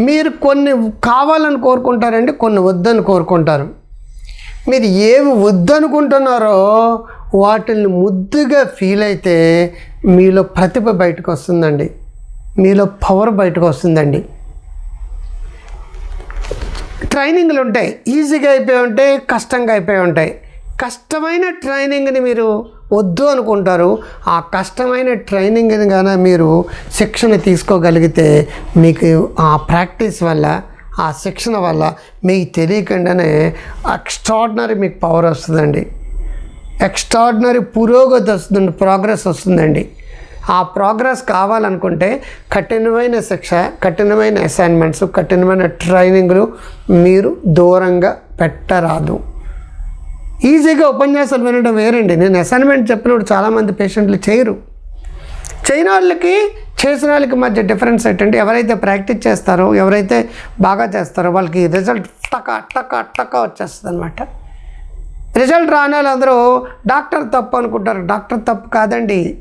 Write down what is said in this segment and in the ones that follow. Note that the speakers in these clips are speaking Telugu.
మీరు కొన్ని కావాలని కోరుకుంటారండి కొన్ని వద్దని కోరుకుంటారు. మీరు ఏవి వద్దనుకుంటున్నారో వాటిని ముద్దుగా ఫీల్ అయితే మీలో ప్రతిభ బయటకు వస్తుందండి. మీలో పవర్ బయటకు వస్తుందండి. ట్రైనింగ్లు ఉంటాయి. ఈజీగా అయిపోయి ఉంటాయి కష్టంగా అయిపోయి ఉంటాయి. కష్టమైన ట్రైనింగ్ని మీరు వద్దు అనుకుంటారు. ఆ కష్టమైన ట్రైనింగ్ని కానీ మీరు శిక్షణ తీసుకోగలిగితే మీకు ఆ ప్రాక్టీస్ వల్ల ఆ శిక్షణ వల్ల మీకు తెలియకుండానే ఎక్స్ట్రాడినరీ మీకు పవర్ వస్తుందండి. ఎక్స్ట్రాడినరీ పురోగతి వస్తుందండి ప్రోగ్రెస్ వస్తుందండి. ఆ ప్రోగ్రెస్ కావాలనుకుంటే కఠినమైన శిక్ష కఠినమైన అసైన్మెంట్స్ కఠినమైన ట్రైనింగ్లు మీరు దూరంగా పెట్టరాదు. ఈజీగా ఉపన్యాసాలు వినడం వేరండి. నేను అసైన్మెంట్ చెప్పినప్పుడు చాలామంది పేషెంట్లు చేయరు. చేయని వాళ్ళకి చేసిన వాళ్ళకి మధ్య డిఫరెన్స్ ఏంటంటే ఎవరైతే ప్రాక్టీస్ చేస్తారో ఎవరైతే బాగా చేస్తారో వాళ్ళకి రిజల్ట్ టక టక టక వచ్చేస్తుంది అనమాట రిజల్ట్ రాని వాళ్ళందరూ డాక్టర్ తప్పు అనుకుంటారు. డాక్టర్ తప్పు కాదండి.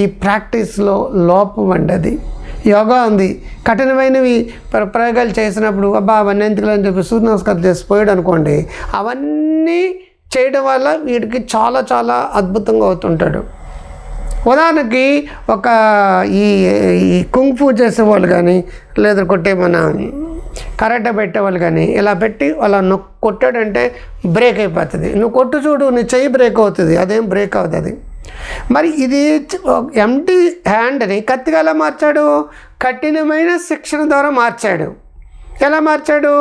ఈ ప్రాక్టీస్లో లోపం అండి అది. యోగా ఉంది. కఠినమైనవి ప్ర- ప్రయోగాలు చేసినప్పుడు అబ్బా అవన్నీ ఎందుకు అని చెప్పి సూర్య నమస్కారం చేసి పోయాడు అనుకోండి అవన్నీ చేయడం వల్ల వీడికి చాలా చాలా అద్భుతంగా అవుతుంటాడు. ఉదాహరణకి ఒక ఈ ఈ కుంగ్ఫూ చేసేవాళ్ళు కానీ లేదంటే కొట్టే మన కరాటే పెట్టేవాళ్ళు కానీ ఇలా పెట్టి అలా నొక్కు కొట్టాడంటే బ్రేక్ అయిపోతుంది. నువ్వు కొట్టు చూడు నీ చెయ్యి బ్రేక్ అవుతుంది. అదేం బ్రేక్ అవుతుంది మరి ఇది ఎంటీ హ్యాండ్ని కత్తిగా ఎలా మార్చాడు? కఠినమైన శిక్షణ ద్వారా మార్చాడు. ఎలా మార్చాడు?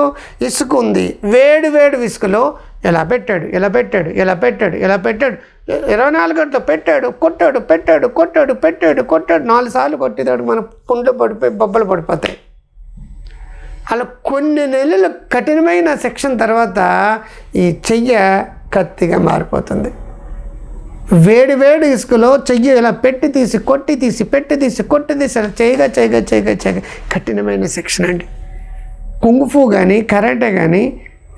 ఇసుక ఉంది. వేడి వేడి ఇసుకలో ఇలా పెట్టాడు ఇలా పెట్టాడు ఇలా పెట్టాడు ఇలా పెట్టాడు? ఇరవై నాలుగు గంటలు పెట్టాడు కొట్టాడు పెట్టాడు కొట్టాడు పెట్టాడు కొట్టాడు. నాలుగు సార్లు కొట్టేదాడు మన పుండ్లు పడిపోయి బొబ్బలు పడిపోతాయి. అలా కొన్ని నెలలు కఠినమైన శిక్షణ తర్వాత ఈ చెయ్య కత్తిగా మారిపోతుంది. వేడి వేడి ఇసుకలో చెయ్యి ఇలా పెట్టి తీసి కొట్టి తీసి పెట్టి తీసి కొట్టి తీసి అలా చేయగా చేయగా చేయగా చేయగా కఠినమైన శిక్షణ అండి. కుంగుఫు కానీ కరాటే కానీ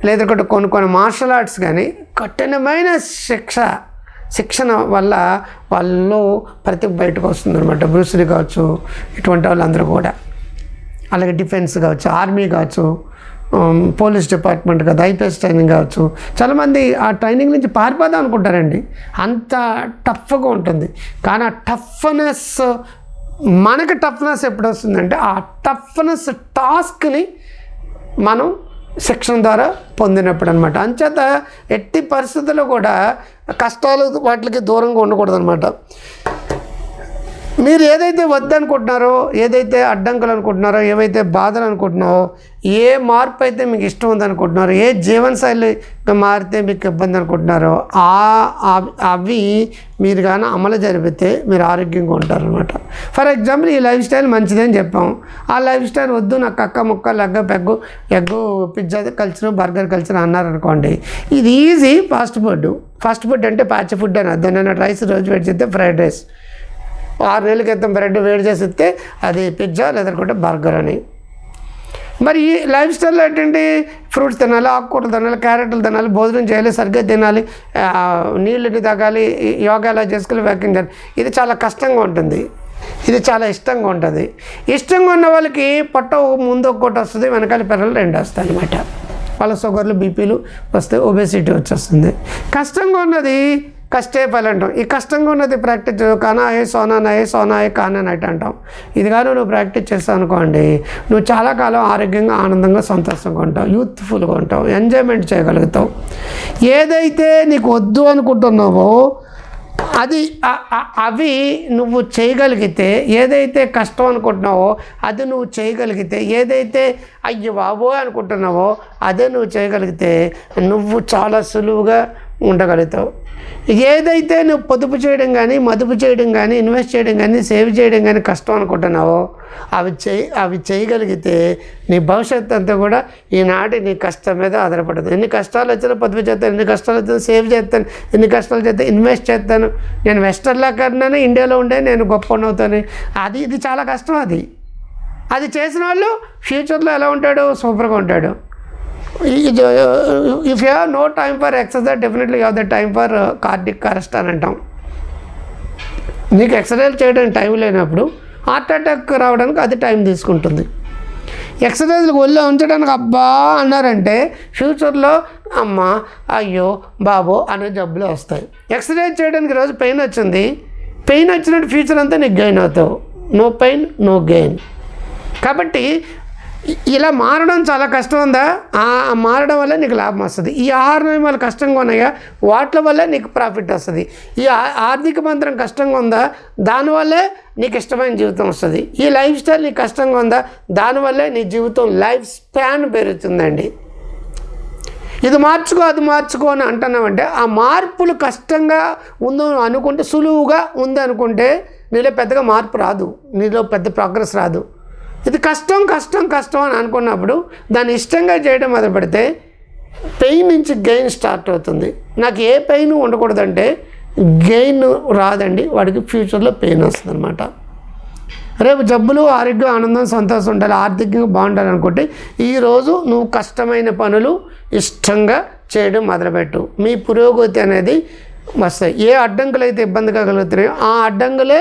లేదంటే ఒకటి కొన్ని కొన్ని మార్షల్ ఆర్ట్స్ కానీ కఠినమైన శిక్ష శిక్షణ వల్ల వాళ్ళు ప్రతి బయటకు వస్తుందన్నమాట. బ్రూసులు కావచ్చు ఇటువంటి వాళ్ళందరూ కూడా. అలాగే డిఫెన్స్ కావచ్చు ఆర్మీ కావచ్చు పోలీస్ డిపార్ట్మెంట్ కాదు ఐపీఎస్ ట్రైనింగ్ కావచ్చు. చాలామంది ఆ ట్రైనింగ్ నుంచి పారిపోదాం అనుకుంటారండి. అంత టఫ్గా ఉంటుంది. కానీ ఆ టఫ్నెస్ మనకు టఫ్నెస్ ఎప్పుడు వస్తుందంటే ఆ టఫ్నెస్ టాస్క్ని మనం శిక్షణ ద్వారా పొందినప్పుడు అనమాట అంచేత ఎట్టి పరిస్థితుల్లో కూడా కష్టాలు వాటికి దూరంగా ఉండకూడదు అనమాట మీరు ఏదైతే వద్దనుకుంటున్నారో ఏదైతే అడ్డంకులు అనుకుంటున్నారో ఏవైతే బాధలు అనుకుంటున్నారో ఏ మార్పు అయితే మీకు ఇష్టం ఉందనుకుంటున్నారో ఏ జీవనశైలి మారితే మీకు ఇబ్బంది అనుకుంటున్నారో ఆ అవి మీరు కానీ అమలు జరిపితే మీరు ఆరోగ్యంగా ఉంటారనమాట ఫర్ ఎగ్జాంపుల్ ఈ లైఫ్ స్టైల్ మంచిదని చెప్పాం. ఆ లైఫ్ స్టైల్ వద్దు నాకు అక్క ముక్క లెగ్గ peg egg pizza culture burger culture అన్నారనుకోండి ఇది easy fast food. Fast food అంటే పాచ ఫుడ్ అని అర్థం. నేను రైస్ రోజు పెట్టి చెప్తే ఫ్రైడ్ రైస్. ఆరు నెలల క్రితం బ్రెడ్ వేడి చేసి ఇస్తే అది పిజ్జా లేదనుకుంటే బర్గర్ అని. మరి ఈ లైఫ్ స్టైల్లో ఏంటంటే ఫ్రూట్స్ తినాలి ఆకుకూరలు తినాలి క్యారెట్లు తినాలి భోజనం చేయాలి సరిగ్గా తినాలి నీళ్ళని తగ్గాలి యోగా ఎలా చేసుకుని వ్యాఖ్యం చేయాలి. ఇది చాలా కష్టంగా ఉంటుంది. ఇది చాలా ఇష్టంగా ఉంటుంది. ఇష్టంగా ఉన్న వాళ్ళకి పొట్ట ముందు ఒక్కోటి వస్తుంది వెనకాల పిల్లలు రెండు వస్తాయి అనమాట వాళ్ళ షుగర్లు బీపీలు వస్తే ఒబేసిటీ వచ్చేస్తుంది. కష్టంగా ఉన్నది కష్టే పని అంటాం ఈ కష్టంగా ఉన్నది ప్రాక్టీస్ కానా ఏ సోనా నయే సోనా ఏ కానా నైట్ అంటాం ఇది కానీ నువ్వు ప్రాక్టీస్ చేస్తావు అనుకోండి నువ్వు చాలా కాలం ఆరోగ్యంగా ఆనందంగా సంతోషంగా ఉంటావు. యూత్ఫుల్గా ఉంటావు. ఎంజాయ్మెంట్ చేయగలుగుతావు. ఏదైతే నీకు వద్దు అనుకుంటున్నావో అది అవి నువ్వు చేయగలిగితే ఏదైతే కష్టం అనుకుంటున్నావో అది నువ్వు చేయగలిగితే ఏదైతే అయ్యో బాబో అనుకుంటున్నావో అదే నువ్వు చేయగలిగితే నువ్వు చాలా సులువుగా ఉండగలుగుతావు. ఏదైతే నువ్వు పొదుపు చేయడం కానీ మదుపు చేయడం కానీ ఇన్వెస్ట్ చేయడం కానీ సేవ్ చేయడం కానీ కష్టం అనుకుంటున్నావో అవి చేయి అవి చేయగలిగితే నీ భవిష్యత్తు అంతా కూడా ఈనాటి నీ కష్టం మీద ఆధారపడదు. ఎన్ని కష్టాలు వచ్చినా పొదుపు చేస్తాను ఎన్ని కష్టాలు వచ్చినా సేవ్ చేస్తాను ఎన్ని కష్టాలు చేస్తే ఇన్వెస్ట్ చేస్తాను. నేను వెస్టర్న్లా కన్నా ఇండియాలో ఉండే నేను గొప్ప అవుతాను. అది ఇది చాలా కష్టం అది. అది చేసిన వాళ్ళు ఫ్యూచర్లో ఎలా ఉంటాడు? సూపర్గా ఉంటాడు. If you have no time for exercise definitely have the time for cardiac arrest అని అంటాం. నీకు ఎక్సర్సైజ్ చేయడానికి టైం లేనప్పుడు హార్ట్ అటాక్ రావడానికి అది టైం తీసుకుంటుంది. ఎక్సర్సైజ్లు ఒళ్ళో ఉంచడానికి అబ్బా అన్నారంటే ఫ్యూచర్లో అమ్మ అయ్యో బాబో అనే జబ్బులు వస్తాయి. ఎక్సర్సైజ్ చేయడానికి రోజు పెయిన్ వచ్చింది. పెయిన్ వచ్చినట్టు ఫ్యూచర్ అంతా నీకు గెయిన్ అవుతావు. నో పెయిన్ నో గెయిన్ కాబట్టి ఇలా మారడం చాలా కష్టం ఉందా? ఆ మారడం వల్ల నీకు లాభం వస్తుంది. ఈ ఆహార నియమాలు కష్టంగా ఉన్నాయా? వాటి వల్ల నీకు ప్రాఫిట్ వస్తుంది. ఈ ఆర్థిక మంత్రం కష్టంగా ఉందా? దానివల్లే నీకు ఇష్టమైన జీవితం వస్తుంది. ఈ లైఫ్ స్టైల్ నీకు కష్టంగా ఉందా? దానివల్లే నీ జీవితం లైఫ్ స్పాన్ పెరుగుతుందండి. ఇది మార్చుకో అది మార్చుకో అని అంటున్నామంటే ఆ మార్పులు కష్టంగా ఉందో అనుకుంటే సులువుగా ఉంది అనుకుంటే నీలో పెద్దగా మార్పు రాదు. నీలో పెద్ద ప్రోగ్రెస్ రాదు. ఇది కష్టం కష్టం కష్టం అని అనుకున్నప్పుడు దాన్ని ఇష్టంగా చేయడం మొదలు పెడితే పెయిన్ నుంచి గెయిన్ స్టార్ట్ అవుతుంది. నాకు ఏ పెయిన్ ఉండకూడదంటే గెయిన్ రాదండి వాడికి ఫ్యూచర్లో పెయిన్ వస్తుంది అనమాట రేపు జబ్బులు ఆరోగ్యం ఆనందం సంతోషం ఉండాలి ఆర్థికంగా బాగుండాలి అనుకుంటే ఈరోజు నువ్వు కష్టమైన పనులు ఇష్టంగా చేయడం మొదలుపెట్టు. మీ పురోగతి అనేది వస్తాయి ఏ అడ్డంకులు అయితే ఇబ్బందిగా కలుగుతున్నాయో ఆ అడ్డంకులే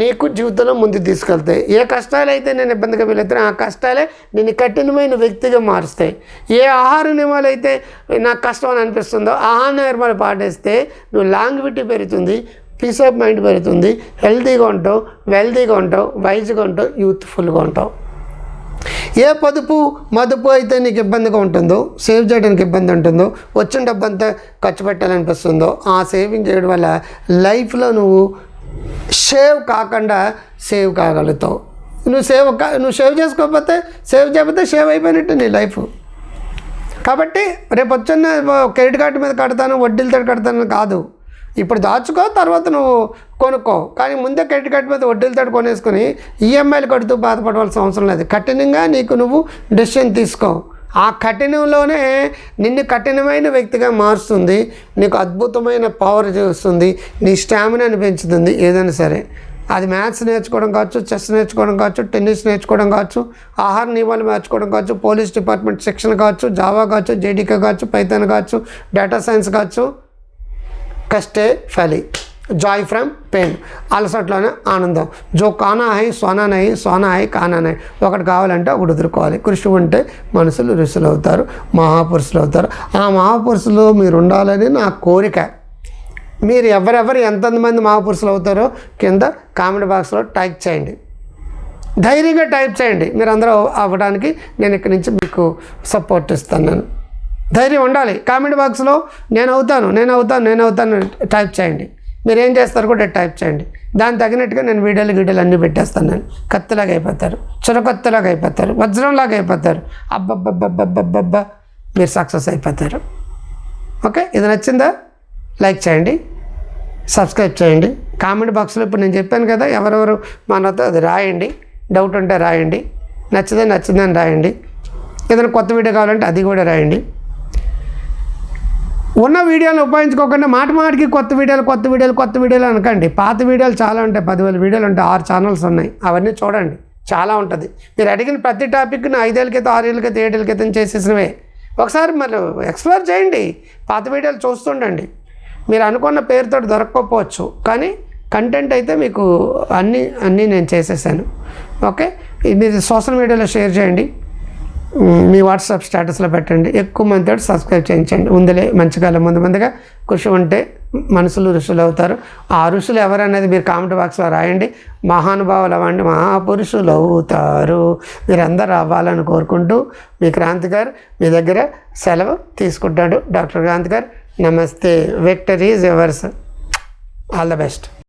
నీకు జీవితంలో ముందుకు తీసుకెళ్తాయి. ఏ కష్టాలు అయితే నేను ఇబ్బందిగా వెళుతున్నాయో ఆ కష్టాలే నేను కఠినమైన వ్యక్తిగా మారుస్తాయి. ఏ ఆహార నియమాలు అయితే నాకు కష్టం అని అనిపిస్తుందో ఆహార నియమాలు పాటిస్తే నువ్వు లాంగ్విటీ పెరుగుతుంది పీస్ ఆఫ్ మైండ్ పెరుగుతుంది హెల్తీగా ఉంటావు వెల్తీగా ఉంటావు వైజ్గా ఉంటావు యూత్ఫుల్గా ఉంటావు. ఏ పొదుపు మదుపు అయితే నీకు ఇబ్బందిగా ఉంటుందో సేవ్ చేయడానికి ఇబ్బంది ఉంటుందో వచ్చిన డబ్బు అంతా ఖర్చు పెట్టాలనిపిస్తుందో ఆ సేవింగ్ చేయడం వల్ల లైఫ్లో నువ్వు సేవ్ కాకుండా సేవ్ కాగలుగుతావు. నువ్వు సేవ్ కా నువ్వు సేవ్ చేసుకోకపోతే సేవ్ చేయకపోతే సేవ్ అయిపోయినట్టు నీ లైఫ్. కాబట్టి రేపు వచ్చిన క్రెడిట్ కార్డు మీద కడతాను వడ్డీలతో కడతాను కాదు. ఇప్పుడు దాచుకో తర్వాత నువ్వు కొనుక్కో. కానీ ముందే క్రెడిట్ కార్డు మీద వడ్డీలతో కొనేసుకొని ఈఎంఐలు కడుతూ బాధపడవలసిన అవసరం లేదు. కఠినంగా నీకు నువ్వు డెసిషన్ తీసుకో. ఆ కఠినంలోనే నిన్ను కఠినమైన వ్యక్తిగా మారుస్తుంది. నీకు అద్భుతమైన పవర్ చూస్తుంది. నీ స్టామినాని పెంచుతుంది. ఏదైనా సరే. అది మ్యాథ్స్ నేర్చుకోవడం కావచ్చు చెస్ నేర్చుకోవడం కావచ్చు టెన్నిస్ నేర్చుకోవడం కావచ్చు ఆహార నియమాలు మార్చుకోవడం కావచ్చు పోలీస్ డిపార్ట్మెంట్ శిక్షణ కావచ్చు జావా కావచ్చు జేడీకే కావచ్చు పైథాన్ కావచ్చు డేటా సైన్స్ కావచ్చు కష్టే ఫలి. Joy from pain. అలసట్లోనే ఆనందం. జో కానా హై సోనా నై సోనా హై కానా నై. ఒకటి కావాలంటే ఒకటి ఎదుర్కోవాలి కృషి ఉంటే మనుషులు ఋషులు అవుతారు మహాపురుషులు అవుతారు. ఆ మహాపురుషులు మీరు ఉండాలని నా కోరిక. మీరు ఎవరెవరు ఎంతమంది మహాపురుషులు అవుతారో కింద కామెంట్ బాక్స్లో టైప్ చేయండి. ధైర్యంగా టైప్ చేయండి. మీరు అందరూ అవ్వడానికి నేను ఇక్కడి నుంచి మీకు సపోర్ట్ ఇస్తాను నేను. ధైర్యం ఉండాలి. కామెంట్ బాక్స్లో నేను అవుతాను నేను అవుతాను నేను అవుతాను టైప్ చేయండి. మీరు ఏం చేస్తారు కూడా టైప్ చేయండి. దానికి తగినట్టుగా నేను వీడియోలు గీడియోలు అన్నీ పెట్టేస్తాను నేను. కత్తిలాగా అయిపోతారు. చురకత్తిలాగా అయిపోతారు. వజ్రంలాగా అయిపోతారు. అబ్బబ్బబ్బబ్బబ్బబ్బ మీరు సక్సెస్ అయిపోతారు. ఓకే? ఇది నచ్చిందా? లైక్ చేయండి. సబ్స్క్రైబ్ చేయండి. కామెంట్ బాక్స్లో ఇప్పుడు నేను చెప్పాను కదా ఎవరెవరు మనతో అది రాయండి. డౌట్ ఉంటే రాయండి. నచ్చితే నచ్చిందని రాయండి. ఏదైనా కొత్త వీడియో కావాలంటే అది కూడా రాయండి. ఉన్న వీడియోలు ఉపయోగించుకోకుండా మాట మాటికి కొత్త వీడియోలు కొత్త వీడియోలు కొత్త వీడియోలు అనకండి. పాత వీడియోలు చాలా ఉంటాయి. పదివేల వీడియోలు ఉంటాయి. ఆరు ఛానల్స్ ఉన్నాయి. అవన్నీ చూడండి. చాలా ఉంటుంది. మీరు అడిగిన ప్రతి టాపిక్ను ఐదేళ్ళ క్రితం ఆరేళ్ళ క్రితం ఏడేళ్ళ క్రితం చేసేసినవే. ఒకసారి మరి ఎక్స్ప్లోర్ చేయండి. పాత వీడియోలు చూస్తుండండి. మీరు అనుకున్న పేరుతో దొరకకపోవచ్చు. కానీ కంటెంట్ అయితే మీకు అన్నీ అన్నీ నేను చేసేసాను. ఓకే? మీరు సోషల్ మీడియాలో షేర్ చేయండి. మీ వాట్సాప్ స్టేటస్లో పెట్టండి. ఎక్కువ మంది సబ్స్క్రైబ్ చేయించండి. ఉందిలే కాలం ముందు ముందుగా కృషి ఉంటే మనుషులు ఋషులు అవుతారు. ఆ ఋషులు ఎవరనేది మీరు కామెంట్ బాక్స్లో రాయండి. మహానుభావులు అవ్వండి మహాపురుషులు అవుతారు. మీరందరూ అవ్వాలని కోరుకుంటూ మీ క్రాంతి గారు మీ దగ్గర సెలవు తీసుకుంటాడు. డాక్టర్ క్రాంతి గారు నమస్తే. Victory is ours all the best